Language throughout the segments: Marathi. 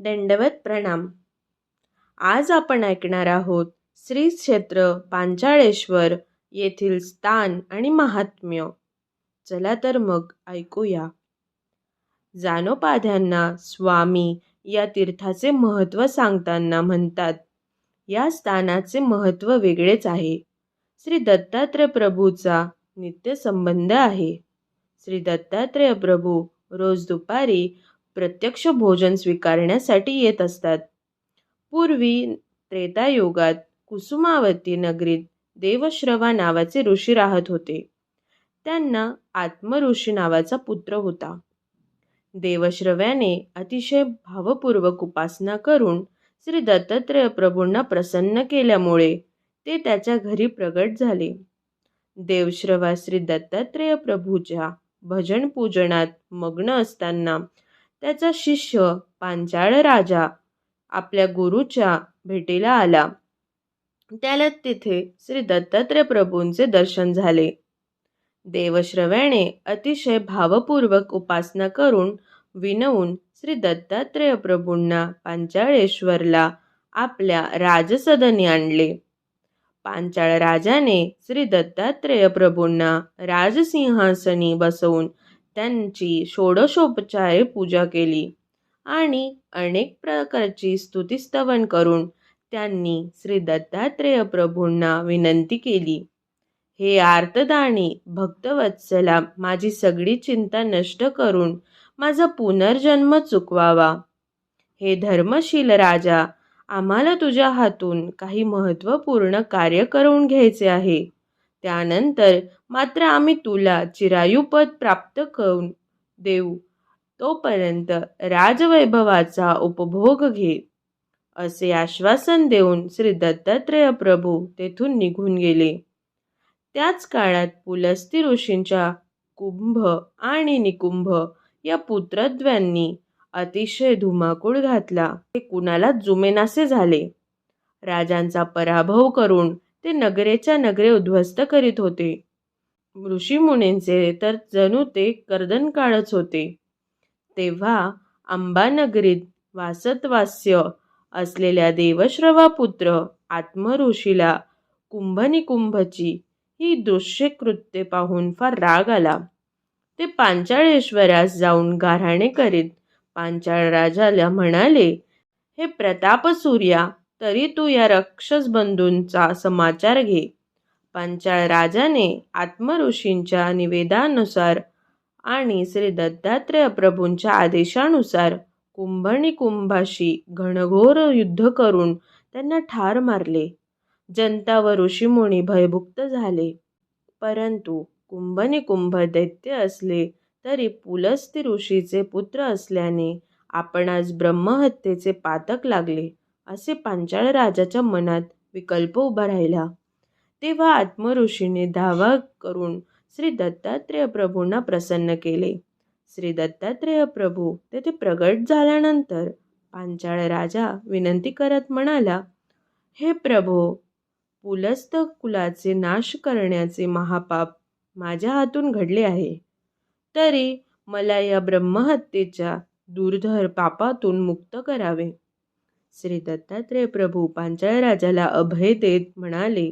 दंडवत प्रणाम. आज आपण ऐकणार आहोत श्री क्षेत्र पांचाळेश्वर येथील स्थान आणि महात्म्य. चला तर मग ऐकूया. जानोपाध्यांना स्वामी या तीर्थाचे महत्त्व सांगताना म्हणतात या स्थानाचे महत्त्व वेगळेच आहे. श्री दत्तात्रय प्रभूचा नित्य संबंध आहे. श्री दत्तात्रेय प्रभू रोज दुपारी प्रत्यक्ष भोजन स्वीकारण्यासाठी येत असतात. पूर्वी त्रेतायुगात कुसुमावती नगरीत देवश्रवा नावाचे ऋषी राहत होते. त्यांना आत्मऋषी नावाचा पुत्र होता. देवश्रव्याने अतिशय भावपूर्वक उपासना करून श्री दत्तात्रेय प्रभूंना प्रसन्न केल्यामुळे ते त्याच्या घरी प्रगट झाले. देवश्रवा श्री दत्तात्रेय प्रभूच्या भजन पूजनात मग्न असताना त्याचा शिष्य पांचाळ राजा आपल्या गुरुच्या भेटीला आला. त्याला तिथे श्री दत्तात्रय प्रभूंचे दर्शन झाले. देवश्रव्याने अतिशय भावपूर्वक उपासना करून विनवून श्री दत्तात्रेय प्रभूंना पांचाळेश्वरला आपल्या राजसदनी आणले. पांचाळ राजाने श्री दत्तात्रेय प्रभूंना राजसिंहासनी बसवून त्यांची षोडशोपचारे पूजा केली आणि अनेक प्रकारची स्तुतिस्तवन करून त्यांनी श्री दत्तात्रेय प्रभूंना विनंती केली. हे आर्तदाणी भक्तवत्सला माझी सगळी चिंता नष्ट करून माझा पुनर्जन्म चुकवावा. हे धर्मशील राजा आम्हाला तुझ्या हातून काही महत्त्वपूर्ण कार्य करून घ्यायचे आहे. त्यानंतर मात्र आम्ही तुला चिरायुपद प्राप्त करून देऊ. तोपर्यंत राजवैभवाचा उपभोग घे असे आश्वासन देऊन श्री दत्तात्रेय प्रभू तेथून निघून गेले. त्याच काळात पुलस्ती ऋषींच्या कुंभ आणि निकुंभ या पुत्रद्व्यांनी अतिशय धुमाकूळ घातला. ते कुणाला जुमेनासे झाले. राजांचा पराभव करून ते नगरेच्या नगरे उद्ध्वस्त करीत होते. ऋषीमुनींचे तर जणू ते कर्दनकाळच होते. तेव्हा अंबानगरीत वासतवास्य असलेल्या देवश्रवा पुत्र आत्मऋषीला कुंभनिकुंभची ही दृश्य कृत्ये पाहून फार राग आला. ते पांचाळेश्वरास जाऊन गाऱ्हाणे करीत पांचाळ राजाला म्हणाले हे प्रतापसूर्या तरी तू या राक्षस बंधूंचा समाचार घे. पांचाळ राजाने आत्मऋषींच्या निवेदानुसार आणि श्री दत्तात्रेय प्रभूंच्या आदेशानुसार कुंभनिकुंभाशी घनघोर युद्ध करून त्यांना ठार मारले. जनता व ऋषीमुनी भयभुक्त झाले. परंतु कुंभनिकुंभ दैत्य असले तरी पुलस्ती ऋषीचे पुत्र असल्याने आपणास ब्रह्महत्येचे पातक लागले. असे पांचाळ राजाच्या मनात विकल्प उभा राहिला. तेव्हा आत्मऋषीने धावा करून श्री दत्तात्रेय प्रभूंना प्रसन्न केले. श्री दत्तात्रेय प्रभू तेथे प्रगट झाल्यानंतर पांचाळ राजा विनंती करत म्हणाला हे प्रभो पुलस्त कुलाचे नाश करण्याचे महापाप माझ्या हातून घडले आहे. तरी मला या ब्रह्महत्येच्या दुर्धर पापातून मुक्त करावे. श्री दत्तात्रय प्रभू पांचाळ राजाला अभय देत म्हणाले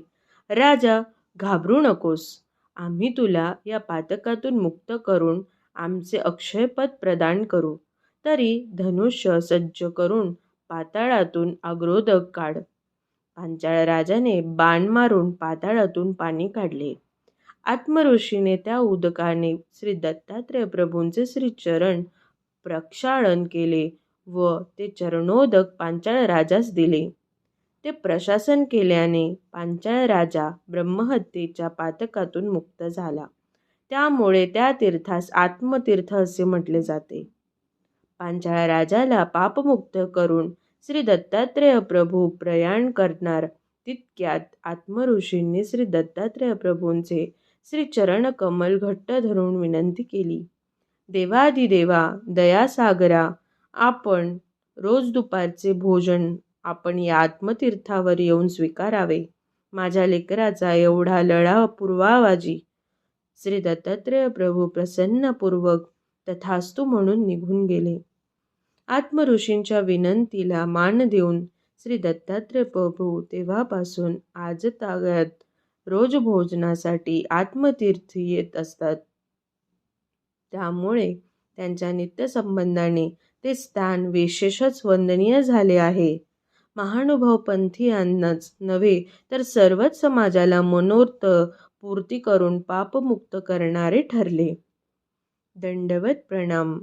राजा घाबरू नकोस. आम्ही तुला या पातकातून मुक्त करून आमचे अक्षयपद प्रदान करू. तरी धनुष्य सज्ज करून पाताळातून अग्रोदक काढ. पांचाळ राजाने बाण मारून पाताळातून पाणी काढले. आत्मऋषीने त्या उदकाने श्री दत्तात्रय प्रभूंचे श्री चरण प्रक्षाळन केले. व ते चरणोदक पांचाळ राजास दिले. ते प्रशासन केल्याने पांचाळ राजा ब्रह्महत्येच्या पातकातून मुक्त झाला. त्यामुळे त्या तीर्थास आत्मतीर्थ असे म्हटले जाते. पांचाळ राजाला पापमुक्त करून श्री दत्तात्रेय प्रभू प्रयाण करणार तितक्यात आत्मऋषींनी श्री दत्तात्रेय प्रभूंचे श्री चरण कमल घट्ट धरून विनंती केली. देवादिदेवा दयासागरा आपण रोज दुपारचे भोजन आपण या आत्मतीर्थावर येऊन स्वीकारावे माझ्या लेकराचा एवढा लढा पुरवावाजी श्री दत्तात्रेय प्रभू प्रसन्नपूर्वक तथास्तू म्हणून निघून गेले आत्मऋषींच्या विनंतीला मान देऊन श्री दत्तात्रय प्रभू तेव्हापासून आजतागायत रोज भोजनासाठी आत्मतीर्थी येत असतात. त्यामुळे त्यांच्या नित्यसंबंधाने ते स्थान विशेषच वंदनीय झाले आहे. महानुभाव पंथीयांनाच नव्हे तर सर्वच समाजाला मनोर्थ पूर्ती करून पापमुक्त करणारे ठरले. दंडवत प्रणाम